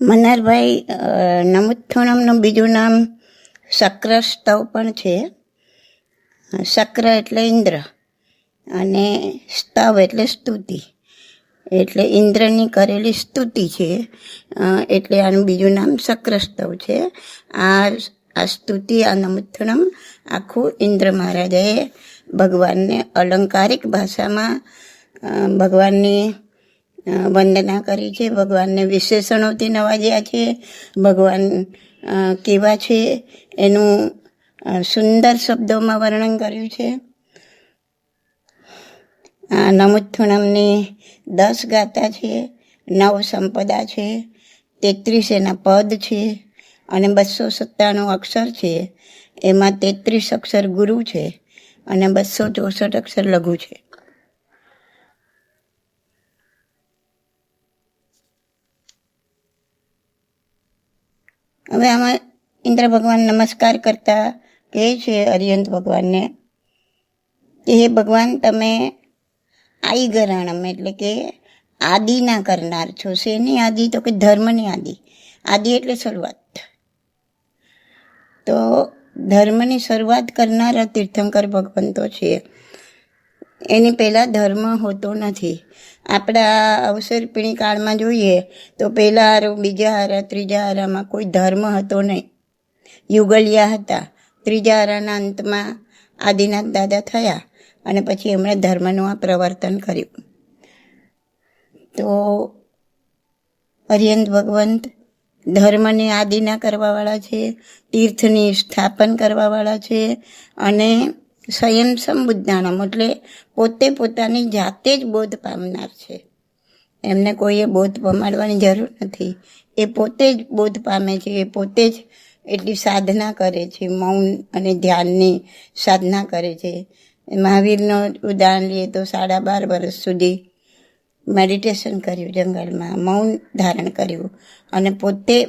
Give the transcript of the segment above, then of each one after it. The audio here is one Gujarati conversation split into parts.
મનારભાઈ નમુથોણમનું બીજું નામ શક્ર સ્તવ પણ છે. શક્ર એટલે ઇન્દ્ર અને સ્તવ એટલે સ્તુતિ. એટલે ઇન્દ્રની કરેલી સ્તુતિ છે. એટલે આનું બીજું નામ શક્રસ્તવ છે. આ આ સ્તુતિ, આ નમુથણમ આખું ઇન્દ્ર મહારાજાએ ભગવાનને અલંકારિક ભાષામાં ભગવાનની વંદના કરી છે. ભગવાનને વિશેષણોથી નવાજ્યા છે. ભગવાન કેવા છે એનું સુંદર શબ્દોમાં વર્ણન કર્યું છે. આ નમુથુણમની દસ ગાતા છે, નવ સંપદા છે, તેત્રીસ એના પદ છે અને બસો સત્તાણું અક્ષર છે. એમાં તેત્રીસ અક્ષર ગુરુ છે અને બસો ચોસઠ અક્ષર લઘુ છે. હવે આમાં ઇન્દ્ર ભગવાન નમસ્કાર કરતા કહે છે અરિયંત ભગવાનને કે હે ભગવાન, તમે આઈ ગરાણમ એટલે કે આદિના કરનાર છો, શેની આદિ? તો કે ધર્મની આદિ. આદિ એટલે શરૂઆત. તો ધર્મની શરૂઆત કરનારા તીર્થંકર ભગવંતો છે. એની પહેલાં ધર્મ હોતો નથી. આપણા અવસરપીણી કાળમાં જોઈએ તો પહેલા હારો, બીજા હારા, ત્રીજા હારામાં કોઈ ધર્મ હતો નહીં. યુગલિયા હતા. ત્રીજા હારાના અંતમાં આદિનાથ દાદા થયા અને પછી એમણે ધર્મનું આ પ્રવર્તન કર્યું. તો અરિયંત ભગવંત ધર્મની આદિના કરવાવાળા છે, તીર્થની સ્થાપન કરવાવાળા છે અને સ્વયં સંબુદ્ધાનમ, એટલે પોતે પોતાની જાતે જ બોધ પામનાર છે. એમને કોઈએ બોધ પમાડવાની જરૂર નથી. એ પોતે જ બોધ પામે છે, એ પોતે જ એટલી સાધના કરે છે, મૌન અને ધ્યાનની સાધના કરે છે. મહાવીરનો ઉદાહરણ લઈએ તો સાડા બાર વર્ષ સુધી મેડિટેશન કર્યું જંગલમાં, મૌન ધારણ કર્યું અને પોતે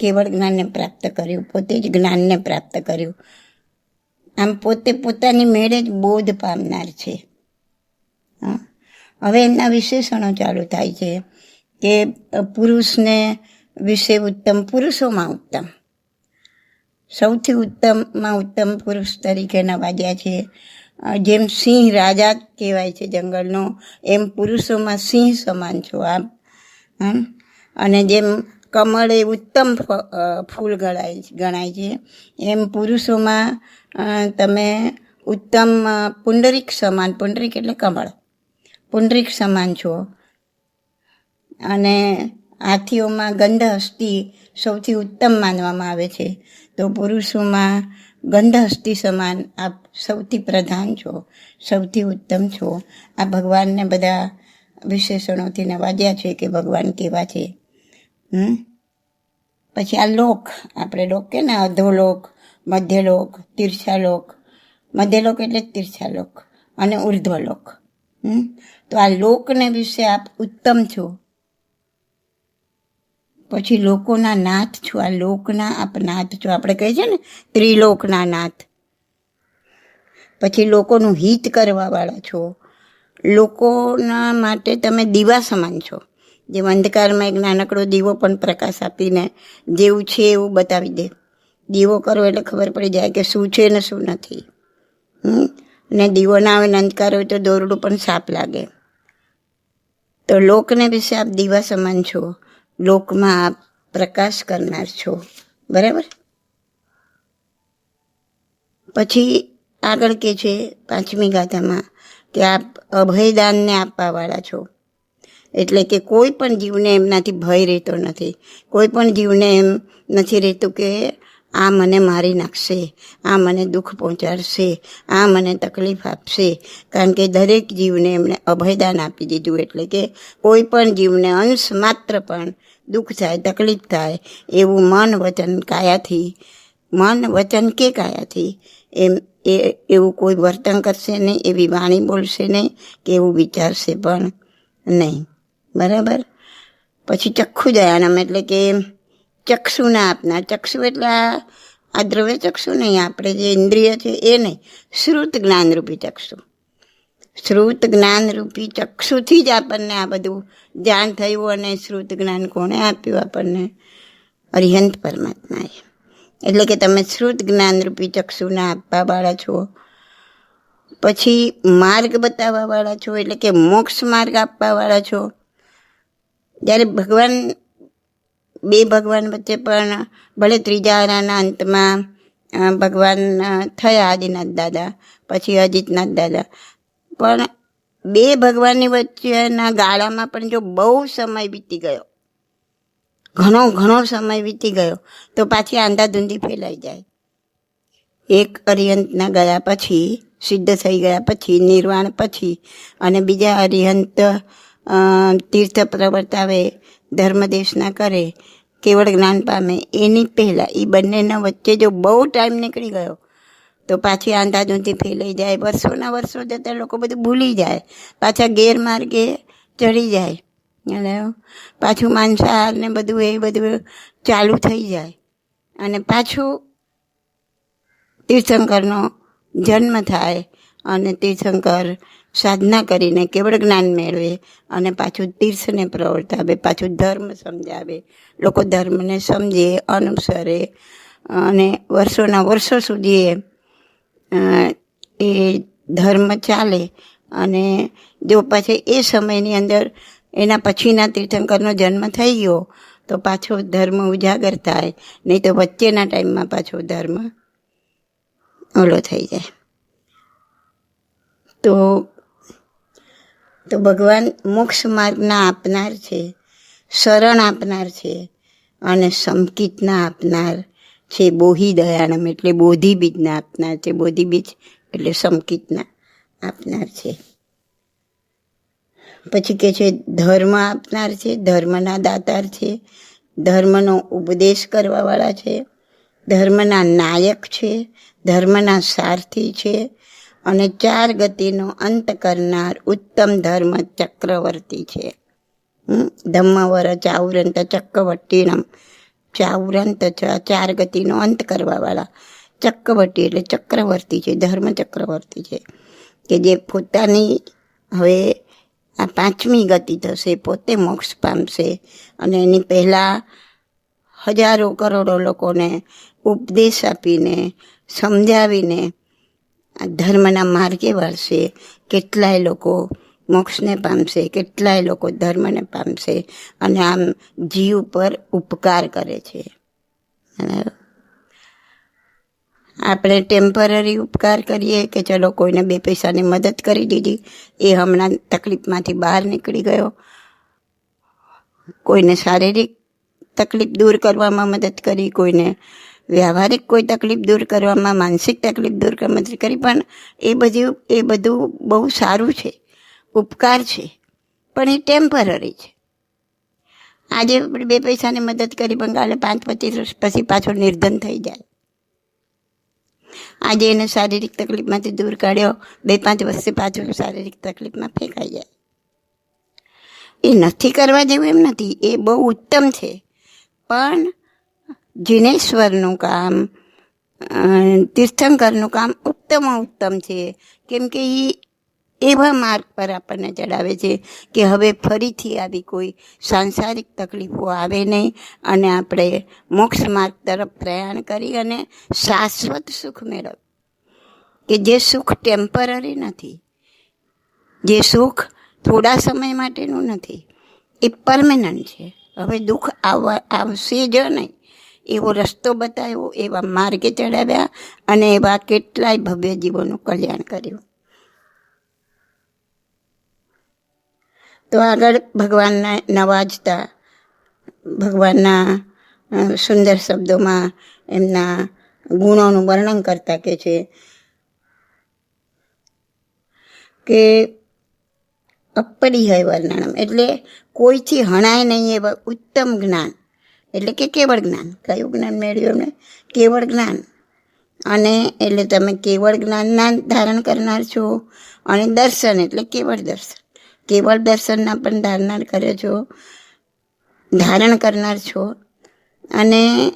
કેવળ જ્ઞાનને પ્રાપ્ત કર્યું, પોતે જ જ્ઞાનને પ્રાપ્ત કર્યું. આમ પોતે પોતાની મેળે જ બોધ પામનાર છે. હવે એમના વિશેષણો ચાલુ થાય છે કે પુરુષને વિશે ઉત્તમ, પુરુષોમાં ઉત્તમ સૌથી ઉત્તમમાં ઉત્તમ પુરુષ તરીકે નવાજ્યા છે જેમ સિંહ રાજા કહેવાય છે જંગલનો, એમ પુરુષોમાં સિંહ સમાન છો આપ? અને જેમ કમળ એ ઉત્તમ ફૂલ ગણાય ગણાય છે. એમ પુરુષોમાં તમે ઉત્તમ પુંડરિક સમાન, પુંડરીક એટલે કમળ. પુંડરીક સમાન છો. અને હાથીઓમાં ગંધ હસ્તી સૌથી ઉત્તમ માનવામાં આવે છે. તો પુરુષોમાં ગંધ હસ્તી સમાન આપ સૌથી પ્રધાન છો, સૌથી ઉત્તમ છો. આ ભગવાનને બધા વિશેષણોથી નવાજ્યા છે કે ભગવાન કેવા છે. હમ? પછી આ લોક, આપણે લોક કે ને, અધોલોક, મધ્યલોક, તીર્થાલોક. મધ્યલોક એટલે તીર્થાલોક અને ઉર્ધ્વલોક. હમ? તો આ લોકને વિશે આપ ઉત્તમ છો. પછી લોકોના નાથ છો. આ લોકના આપ નાથ છો. આપણે કહીએ છીએ ને, ત્રિલોકના નાથ. પછી લોકોનું હિત કરવાવાળા છો. લોકોના માટે તમે દીવા સમાન છો. જેમ અંધકારમાં એક નાનકડો દીવો પણ પ્રકાશ આપીને જેવું છે એવું બતાવી દે. દીવો કરો એટલે ખબર પડી જાય કે શું છે ને શું નથી. અને દીવો ના આવે ને અંધકાર હોય તો દોરડું પણ સાપ લાગે. તો લોકને વિશે આપ દીવા સમાન છો. લોકમાં આપ પ્રકાશ કરનાર છો. બરાબર? પછી આગળ કે છે પાંચમી ગાથામાં કે આપ અભયદાનને આપવાવાળા છો. એટલે કે કોઈ પણ જીવને એમનાથી ભય રહેતો નથી. કોઈ પણ જીવને એમ નથી રહેતું કે આ મને મારી નાખશે, આ મને દુઃખ પહોંચાડશે, આ મને તકલીફ આપશે. કારણ કે દરેક જીવને એમણે અભયદાન આપી દીધું એટલે કે કોઈ પણ જીવને અંશ માત્ર પણ દુઃખ થાય, તકલીફ થાય, એવું મન વચન કાયાથી, મન વચન કે કાયાથી એમ એ, એવું કોઈ વર્તન કરશે નહીં, એવી વાણી બોલશે નહીં કે એવું વિચારશે પણ નહીં. બરાબર? પછી ચક્ષુ દયાનમ એટલે કે ચક્ષુના આપના. ચક્ષુ એટલે આ આ દ્રવ્ય ચક્ષુ નહીં, આપણે જે ઇન્દ્રિય છે એ નહીં. શ્રુત જ્ઞાનરૂપી ચક્ષુ. શ્રુત જ્ઞાનરૂપી ચક્ષુથી જ આપણને આ બધું જાણ થયું અને શ્રુત જ્ઞાન કોણે આપ્યું આપણને? અરિહંત પરમાત્માએ. એટલે કે તમે શ્રુત જ્ઞાનરૂપી ચક્ષુના આપવાવાળા છો. પછી માર્ગ બતાવવાવાળા છો, એટલે કે મોક્ષ માર્ગ આપવાવાળા છો. જ્યારે ભગવાન, બે ભગવાન વચ્ચે પણ ભલે ત્રીજા આરાના અંતમાં ભગવાન થયા આદિનાથ દાદા, પછી અજીતનાથ દાદા. પણ બે ભગવાનની વચ્ચેના ગાળામાં પણ જો બહુ સમય વીતી ગયો, ઘણો ઘણો સમય વીતી ગયો, તો પાછી આંધાધૂંધી ફેલાઈ જાય. એક અરિહંતના ગયા પછી, સિદ્ધ થઈ ગયા પછી, નિર્વાણ પછી અને બીજા અરિહંત તીર્થ પ્રવર્તાવે ધર્મદેશના કરે, કેવળ જ્ઞાન પામે, એની પહેલાં એ બંનેના વચ્ચે જો બહુ ટાઈમ નીકળી ગયો, તો પાછી આંધાધૂંધી ફેલાઈ જાય, વર્ષોના વર્ષો જતાં લોકો બધું ભૂલી જાય, પાછા ગેરમાર્ગે ચડી જાય અને પાછું માંસાહાર ને બધું એ બધું ચાલુ થઈ જાય, અને પાછું તીર્થંકરનો જન્મ થાય, અને તીર્થંકર સાધના કરીને કેવળ જ્ઞાન મેળવે અને પાછું તીર્થને પ્રવર્તાવે, પાછું ધર્મ સમજાવે. લોકો ધર્મને સમજે, અનુસરે અને વર્ષોના વર્ષો સુધી એ ધર્મ ચાલે અને જો પાછી એ સમયની અંદર એના પછીના તીર્થંકરનો જન્મ થઈ ગયો, તો પાછો ધર્મ ઉજાગર થાય. નહીં તો વચ્ચેના ટાઈમમાં પાછો ધર્મ ઓલો થઈ જાય. તો તો ભગવાન મોક્ષ માર્ગના આપનાર છે, શરણ આપનાર છે અને સમકિતના આપનાર છે, બોહી દયાણમ એટલે બોધિ બીજના આપનાર છે બોધિ બીજ એટલે સમકિતના આપનાર છે. પછી કે છે, ધર્મ આપનાર છે, ધર્મના દાતાર છે, ધર્મનો ઉપદેશ કરવાવાળા છે, ધર્મના નાયક છે, ધર્મના સારથી છે અને ચાર ગતિનો અંત કરનાર ઉત્તમ ધર્મ ચક્રવર્તી છે. ધમ્મવર ચાઉરંત ચક્રવર્તીણમ ચાઉરંત ચાર ગતિનો અંત કરવાવાળા. ચક્રવર્તી એટલે ચક્રવર્તી છે, ધર્મ ચક્રવર્તી છે. કે જે પોતાની હવે આ પાંચમી ગતિ થશે, પોતે મોક્ષ પામશે અને એની પહેલાં હજારો કરોડો લોકોને ઉપદેશ આપીને, સમજાવીને ધર્મના માર્ગે વાળશે, કેટલાય લોકો મોક્ષને પામશે, કેટલાય લોકો ધર્મને પામશે અને આમ જીવ પર ઉપકાર કરે છે? આપણે ટેમ્પરરી ઉપકાર કરીએ કે ચલો કોઈને બે પૈસાની મદદ કરી દીધી, એ હમણાં તકલીફમાંથી બહાર નીકળી ગયો કોઈને શારીરિક તકલીફ દૂર કરવામાં મદદ કરી, કોઈને વ્યવહારિક કોઈ તકલીફ દૂર કરવામાં, માનસિક તકલીફ દૂર કરવા મદદ કરી, પણ એ બધું એ બધું બહુ સારું છે. ઉપકાર છે. પણ એ ટેમ્પરરી છે. આજે બે પૈસાની મદદ કરી, પણ કાલે પાંચ, પચીસ વર્ષ પછી પાછો નિર્ધન થઈ જાય. આજે એને શારીરિક તકલીફમાંથી દૂર કાઢ્યો, બે, પાંચ વર્ષે પાછો શારીરિક તકલીફમાં ફેંકાઈ જાય. એ નથી કરવા જેવું એમ નથી. એ બહુ ઉત્તમ છે. પણ જીનેશ્વરનું કામ તીર્થંકરનું કામ ઉત્તમ ઉત્તમ છે. કેમ કે એ એવા માર્ગ પર આપણને ચડાવે છે કે હવે ફરીથી આવી કોઈ સાંસારિક તકલીફો આવે નહીં અને આપણે મોક્ષ માર્ગ તરફ પ્રયાણ કરી અને શાશ્વત સુખ મેળવ. કે જે સુખ ટેમ્પરરી નથી, જે સુખ થોડા સમય માટેનું નથી, એ પરમેનન્ટ છે. હવે દુઃખ આવવા આવશે જ નહીં. એવો રસ્તો બતાવ્યો, એવા માર્ગે ચડાવ્યા અને એવા કેટલાય ભવ્ય જીવોનું કલ્યાણ કર્યું. તો આગળ ભગવાનને નવાજતા ભગવાનના સુંદર શબ્દોમાં એમના ગુણોનું વર્ણન કરતા કે છે કે અપરિહય વર્ણનમ એટલે કોઈથી હણાય નહીં એવા ઉત્તમ જ્ઞાન. એટલે કે કેવળ જ્ઞાન. કયું જ્ઞાન મેળવ્યું એમણે કેવળ જ્ઞાન. અને એટલે તમે કેવળ જ્ઞાનના ધારણ કરનાર છો અને દર્શન એટલે કેવળ દર્શન. કેવળ દર્શનના પણ ધારનાર કરે છો, ધારણ કરનાર છો. અને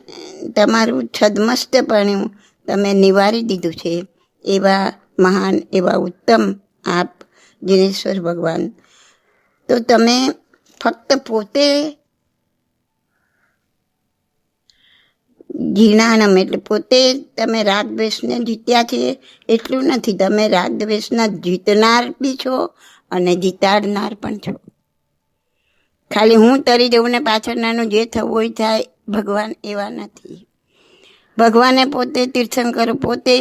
તમારું છદમસ્તપણું તમે નિવારી દીધું છે એવા મહાન, એવા ઉત્તમ આપ જીનેશ્વર ભગવાન. તો તમે ફક્ત પોતે જીણાનમ એટલે પોતે તમે રાગ દ્વેષને જીત્યા છે એટલું નથી. તમે રાગ દ્વેષના જીતનાર બી છો અને જીતાડનાર પણ છો. ખાલી હું તરી જવું ને પાછળનાનું જે થવું હોય થાય, ભગવાન એવા નથી. ભગવાને પોતે તીર્થંકર પોતે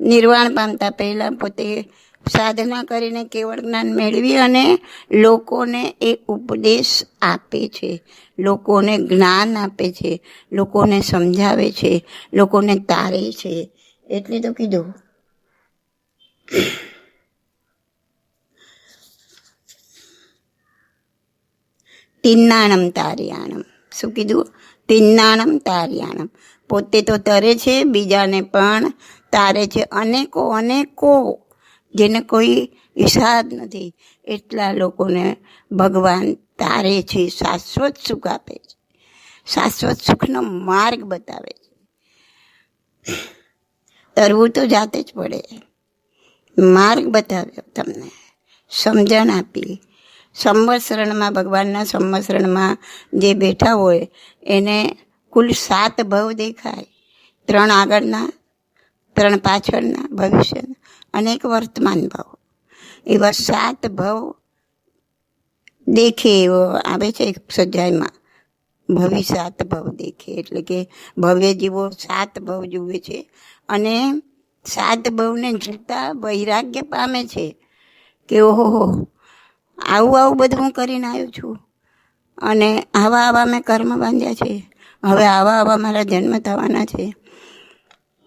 નિર્વાણ પામતા પહેલાં પોતે સાધના કરીને કેવળ જ્ઞાન મેળવી અને લોકોને એ ઉપદેશ આપે છે. લોકોને જ્ઞાન આપે છે. લોકોને સમજાવે છે. લોકોને તારે છે. એટલે તો કીધું. તિન્નાણમ તારિયાણમ. શું કીધું? તિન્નાણમ તારિયાણમ. પોતે તો તરે છે, બીજાને પણ તારે છે. અનેકો અનેકો જેને કોઈ હિસાબ નથી. એટલા લોકોને ભગવાન તારે છે, શાશ્વત સુખ આપે છે. શાશ્વત સુખનો માર્ગ બતાવે છે. તરવું તો જાતે જ પડે. માર્ગ બતાવ્યો તમને. સમજણ આપી. સંવત્સરણમાં, ભગવાનના સંવત્સરણમાં જે બેઠા હોય, એને કુલ સાત ભવ દેખાય. ત્રણ આગળના, ત્રણ પાછળના, ભવિષ્યના. અને એક વર્તમાન ભાવ. એવા સાત ભવ દેખે એવો આવે છે સજાયમાં ભવિ સાત ભાવ દેખે, એટલે કે ભવ્ય જીવો સાત ભાવ જુએ છે. અને સાત ભવને જોતા વૈરાગ્ય પામે છે કે ઓહો આવું આવું બધું હું કરીને આવ્યો છું. અને આવા આવા મેં કર્મ બાંધ્યા છે. હવે આવા આવા મારા જન્મ થવાના છે.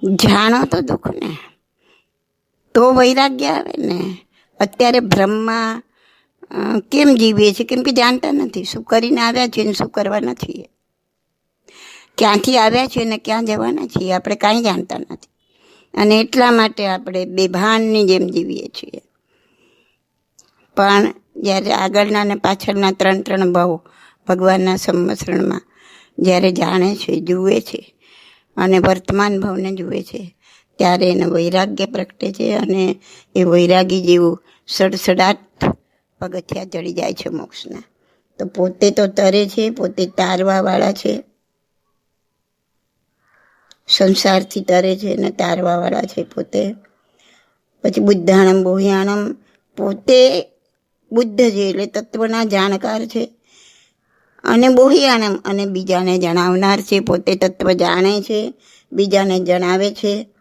જાણો તો દુઃખને. તો વૈરાગ્ય આવે ને. અત્યારે ભ્રમમાં કેમ જીવીએ છીએ કેમ કે જાણતા નથી. શું કરીને આવ્યા છીએ ને શું કરવાના છીએ ક્યાંથી આવ્યા છીએ ને ક્યાં જવાના છીએ? આપણે કાંઈ જાણતા નથી. અને એટલા માટે આપણે બેભાનની જેમ જીવીએ છીએ. પણ જ્યારે આગળના અને પાછળના ત્રણ ત્રણ ભાવ ભગવાનના સંવત્સરણમાં જ્યારે જાણે છે, જુએ છે અને વર્તમાન ભાવને જુએ છે ત્યારે એને વૈરાગ્ય પ્રગટે છે અને એ વૈરાગી જેવું સડસડાટ પગથિયા ચડી જાય છે મોક્ષના. તો પોતે તો તરે છે, પોતે તારવાવાળા છે. સંસારથી તરે છે અને તારવાવાળા છે પોતે. પછી બુદ્ધાણમ, બોહિયાણમ, પોતે બુદ્ધ છે એટલે તત્વના જાણકાર છે. અને બોહિયાણમ અને બીજાને જણાવનાર છે, પોતે તત્વ જાણે છે, બીજાને જણાવે છે.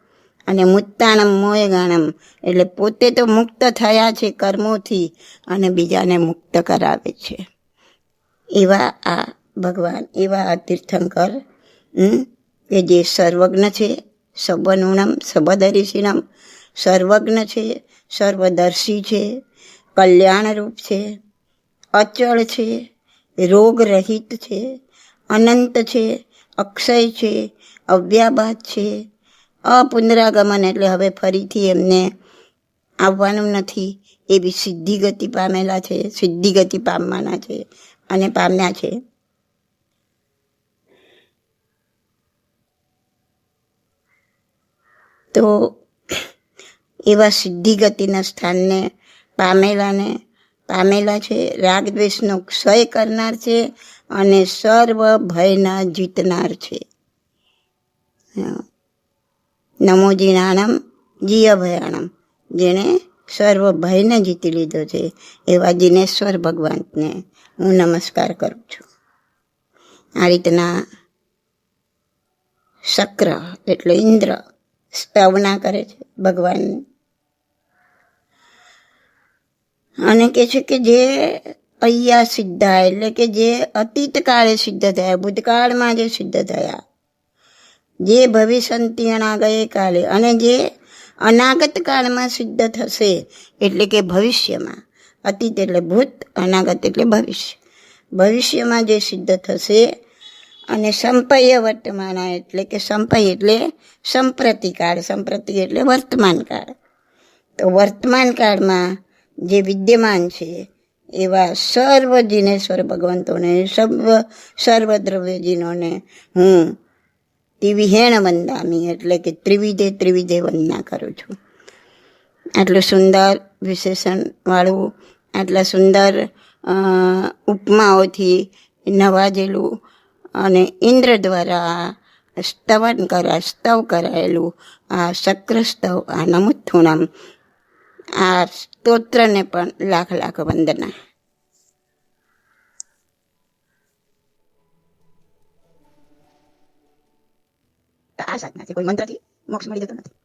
અને મુક્તાણમ મોયગાણમ એટલે પોતે તો મુક્ત થયા છે કર્મોથી અને બીજાને મુક્ત કરાવે છે. એવા આ ભગવાન, એવા આ તીર્થંકર કે જે સર્વજ્ઞ છે, સબનુણમ, સબદર્શિનમ, સર્વજ્ઞ છે, સર્વદર્શી છે, કલ્યાણરૂપ છે, અચળ છે, રોગરહિત છે, અનંત છે, અક્ષય છે અવ્યાબાદ છે અપુનરાગમન એટલે હવે ફરીથી એમને આવવાનું નથી. એવી સિદ્ધિ ગતિ પામેલા છે સિદ્ધિ ગતિ પામવાના છે અને પામ્યા છે. તો એવા સિદ્ધિ ગતિના સ્થાનને પામેલાને પામેલા છે. રાગદ્વેષનો ક્ષય કરનાર છે અને સર્વ ભયના જીતનાર છે. હા. નમો જીણાણમ જીય ભયાણમ જેણે સર્વ ભયને જીતી લીધો છે, એવા જીનેશ્વર ભગવાનને હું નમસ્કાર કરું છું. આ રીતના શક્ર એટલે ઇન્દ્ર સ્તવના કરે છે ભગવાન અને કે છે કે જે અહીંયા સિદ્ધા એટલે કે જે અતીત કાળે સિદ્ધ થયા, ભૂતકાળમાં જે સિદ્ધ થયા જે ભવિષ્યંતિણા ગઈકાલે કાલે અને જે અનાગત કાળમાં સિદ્ધ થશે, એટલે કે ભવિષ્યમાં. અતીત એટલે ભૂત, અનાગત એટલે ભવિષ્ય. ભવિષ્યમાં જે સિદ્ધ થશે અને સંપય વર્તમાન એટલે કે સંપય એટલે સંપ્રતિકાળ. સંપ્રતિ એટલે વર્તમાન કાળ તો વર્તમાન કાળમાં જે વિદ્યમાન છે, એવા સર્વ જીનેશ્વર ભગવંતોને, સર્વ સર્વ દ્રવ્યજીનોને હું ત્રિવિહેણ વંદામી એટલે કે ત્રિવિધે ત્રિવિધે વંદના કરું છું. આટલું સુંદર વિશેષણવાળું આટલા સુંદર ઉપમાઓથી નવાજેલું અને ઇન્દ્ર દ્વારા સ્તવન કરા, સ્તવ કરાયેલું આ શક્ર સ્તવ, આ નમુથુણમ આ સ્તોત્રને પણ લાખ લાખ વંદના. આ સાધનાથી કોઈ મંત્રથી મોક્ષ મળી જતો નથી